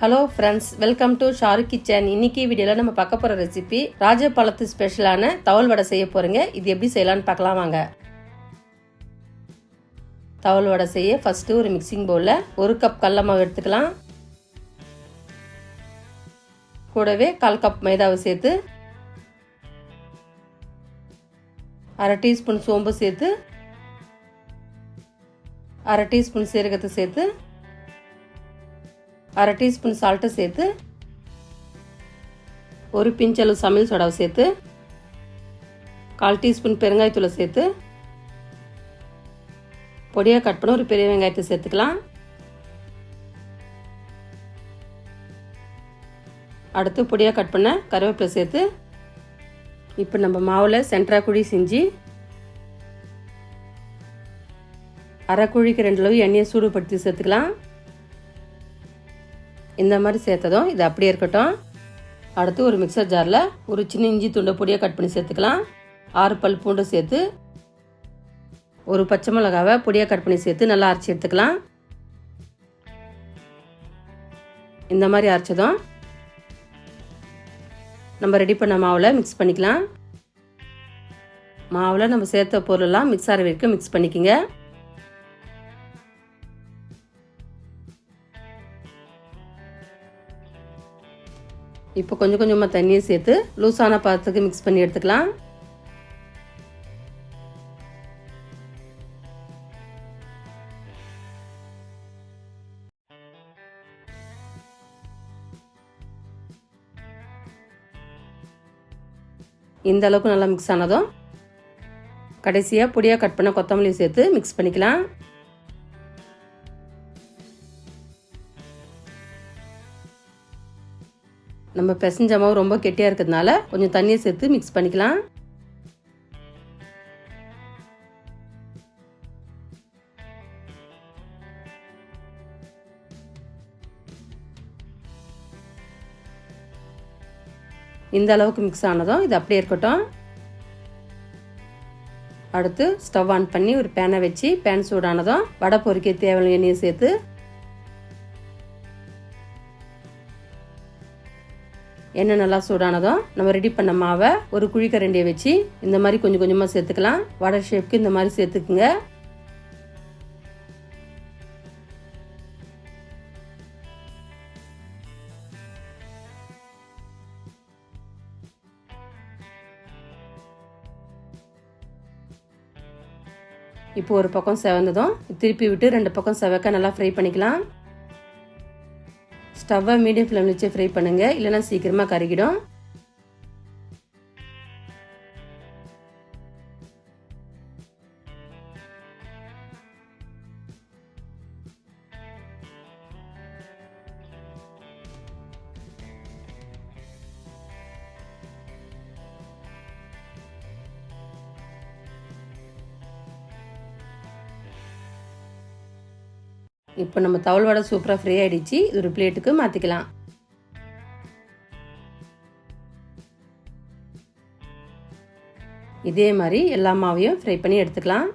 Hello friends welcome to Shahrukh kitchen இன்னைக்கு வீடியோவில் நம்ம பார்க்க போகிற ரெசிபி ராஜபாளத்து ஸ்பெஷலான தவல் வடை செய்ய போகிறேங்க இது எப்படி செய்யலாம்னு பார்க்கலாம் வாங்க. தவல் வடை செய்ய ஃபஸ்ட்டு ஒரு மிக்சிங் பவுலில் ஒரு கப் கடல மாவு எடுத்துக்கலாம். கூடவே கால் கப் மைதாவை சேர்த்து அரை டீஸ்பூன் சோம்பு சேர்த்து அரை டீஸ்பூன் சீரகத்தை சேர்த்து அரை டீஸ்பூன் சால்ட்டை சேர்த்து ஒரு பிஞ்சளவு சமையல் சோடாவை சேர்த்து கால் டீஸ்பூன் பெருங்காயத்தூளை சேர்த்து பொடியாக கட் பண்ண ஒரு பெரிய வெங்காயத்தை சேர்த்துக்கலாம். அடுத்து பொடியாக கட் பண்ண கருவேப்பிலை சேர்த்து இப்போ நம்ம மாவில் சென்ட்ரா குழி செஞ்சு அரை குழிக்கு ரெண்டு அளவு எண்ணெயை சூடுபடுத்தி சேர்த்துக்கலாம். இந்த மாதிரி சேர்த்ததும் இது அப்படியே இருக்கட்டும். அடுத்து ஒரு மிக்சர் ஜாரில் ஒரு சின்ன இஞ்சி துண்டை பொடியாக கட் பண்ணி சேர்த்துக்கலாம். ஆறு பல் பூண்டு சேர்த்து ஒரு பச்சை மிளகாவை பொடியாக கட் பண்ணி சேர்த்து நல்லா அரைச்சி எடுத்துக்கலாம். இந்த மாதிரி அரைச்சதும் நம்ம ரெடி பண்ண மாவில் மிக்ஸ் பண்ணிக்கலாம். மாவில் நம்ம சேர்த்த பொருளெல்லாம் மிக்ஸ் ஆகிற வரைக்கும் மிக்ஸ் பண்ணிக்கோங்க. இப்போ கொஞ்சம் கொஞ்சமாக தண்ணியை சேர்த்து லூஸான பாத்திரத்துக்கு மிக்ஸ் பண்ணி எடுத்துக்கலாம். இந்த அளவுக்கு நல்லா மிக்ஸ் ஆனதும் கடைசியாக பொடியாக கட் பண்ண கொத்தமல்லி சேர்த்து மிக்ஸ் பண்ணிக்கலாம். நம்ம பிசைஞ்ச மாவு ரொம்ப கெட்டியாக இருக்கிறதுனால கொஞ்சம் தண்ணியை சேர்த்து மிக்ஸ் பண்ணிக்கலாம். இந்த அளவுக்கு மிக்ஸ் ஆனதும் இது அப்படியே இருக்கட்டும். அடுத்து ஸ்டவ் ஆன் பண்ணி ஒரு பேனை வச்சு பேன் சூடானதும் வடை பொறிக்க தேவையான எண்ணெயை சேர்த்து எண்ணெய் நல்லா சூடானதும் நம்ம ரெடி பண்ண மாவை ஒரு குழிக்கரண்டியை வச்சு இந்த மாதிரி கொஞ்சம் கொஞ்சமாக சேர்த்துக்கலாம். வடை ஷேப்க்கு இந்த மாதிரி சேர்த்துக்குங்க. இப்போ ஒரு பக்கம் செவந்ததும் திருப்பி விட்டு ரெண்டு பக்கம் செவக்க நல்லா ஃப்ரை பண்ணிக்கலாம். ஸ்டவ்வை மீடியம் ஃப்ளேமில் வச்சு ஃப்ரை பண்ணுங்கள் இல்லைன்னா சீக்கிரமாக கருகிடும். இப்போ நம்ம தவள் வடை சூப்பராக ஃப்ரீ ஆகிடுச்சு இது ஒரு பிளேட்டுக்கு மாற்றிக்கலாம் இதே மாதிரி எல்லா மாவையும் ஃப்ரை பண்ணி எடுத்துக்கலாம்.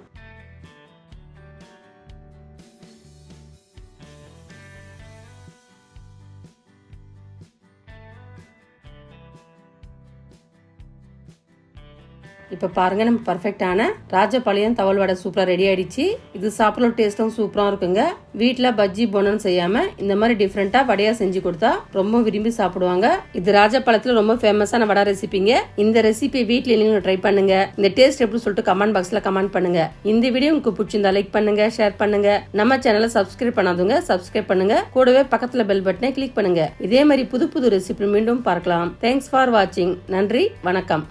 இப்போ பாருங்க நம்ம பர்ஃபெக்டான ராஜபாளையம் தவள் வடை சூப்பராக ரெடி ஆயிடுச்சு. இது சாப்பிட்ற டேஸ்ட்டும் சூப்பராக இருக்குங்க. வீட்டில் பஜ்ஜி போனன்னு செய்யாமல் இந்த மாதிரி டிஃப்ரெண்ட்டாக வடையாக செஞ்சு கொடுத்தா ரொம்ப விரும்பி சாப்பிடுவாங்க. இது ராஜபாளையத்தில் ரொம்ப ஃபேமஸான வடை ரெசிபிங்க இந்த ரெசிபி வீட்டில் நீங்க ட்ரை பண்ணுங்க. இந்த டேஸ்ட் எப்படி சொல்லிட்டு கமெண்ட் பாக்ஸில் கமெண்ட் பண்ணுங்க. இந்த வீடியோ உங்களுக்கு பிடிச்சிருந்தா லைக் பண்ணுங்க ஷேர் பண்ணுங்க. நம்ம சேனலை சப்ஸ்கிரைப் பண்ணாதவங்க சப்ஸ்கிரைப் பண்ணுங்க. கூடவே பக்கத்தில் பெல் பட்டனை கிளிக் பண்ணுங்க. இதே மாதிரி புது புது ரெசிபி மீண்டும் பார்க்கலாம். தேங்க்ஸ் ஃபார் வாட்சிங் நன்றி வணக்கம்.